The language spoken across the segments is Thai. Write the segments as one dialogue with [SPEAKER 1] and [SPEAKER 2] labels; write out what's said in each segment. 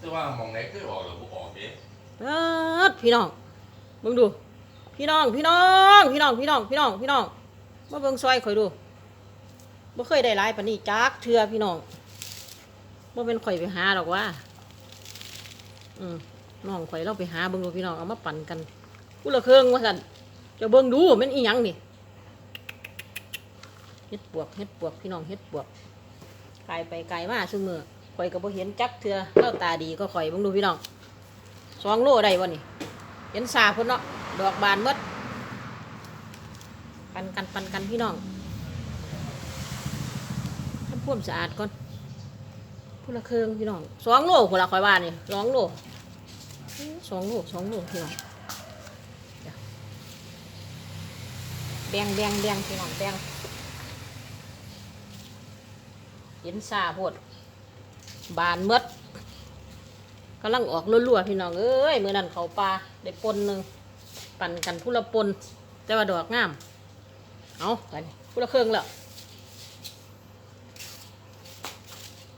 [SPEAKER 1] แต่ว่ามองไหนเคยออกหรือบ่ออกเด้
[SPEAKER 2] เอิ้ดพี่น้องเบิ่งดู พี่น้อง พี่น้อง พี่น้อง พี่น้อง พี่น้อง พี่น้อง มาเบิ่งซอยข่อยดูบ่เคยได้หลายปานนี้จักเทื่อพี่น้องบ่เป็นข่อยไปหาหรอกว่า อืมน้องข่อยเราไปหาเบิ่งดูพี่น้องเอามาปั่นกันกูละเครื่องว่าซั่นจะเบิ่งดูมันอีหยังนี่เฮ็ดปวกเฮ็ดปวกพี่น้องเฮ็ดปวกไกลไปไกลมาซุมื้อ ข่อยก็บ่เห็นจักเทื่อเล่าตาดีก็ข่อยเบิ่งดูพี่น้องสองโลได้วะนี่เห็นสาพุ่นเนาะดอกบานหมดปันกันปันกันพี่น้องทำพ่วมสะอาดก่อนพุ่นละเครื่องพี่น้องสองโลพุ่นละคอยว่านี่สองโลสองโลสองโลพี่น้องเดี๋ยวแดงแดงแดงพี่น้องแดงเห็นสาพด บานหมดกำลังออกรัวๆพี่น้องเอ้ยมือนั้นเขาปลาได้ปนหนึ่งปั่นกันผู้ละปนแต่ว่าดอกงาม เอาไปนี่ผู้ละเครื่องแล้ว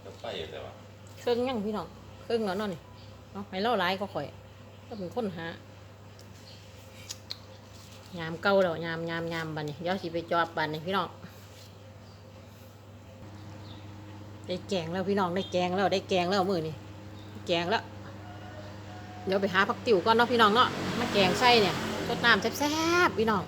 [SPEAKER 1] จะไปแต่ว่า
[SPEAKER 2] เครื่องยังพี่น้องเครื่องแล้วเนั่นนี่เนาะให้เล่าหลายก็ข่อย ก็เป็นคนหายามเก่าแล้วยามยามยามบันนี่เดี๋ยวสิไปจอบบันนี่พี่น้อง ได้แกงแล้วพี่น้องได้แกงแล้วได้แกงแล้วมือนี่แกงแล้ว เดี๋ยวไปหาผักติ๋วก่อนเนาะพี่น้องเนาะมาแกงไส้เนี่ยสดน้ำแซ่บๆพี่น้อง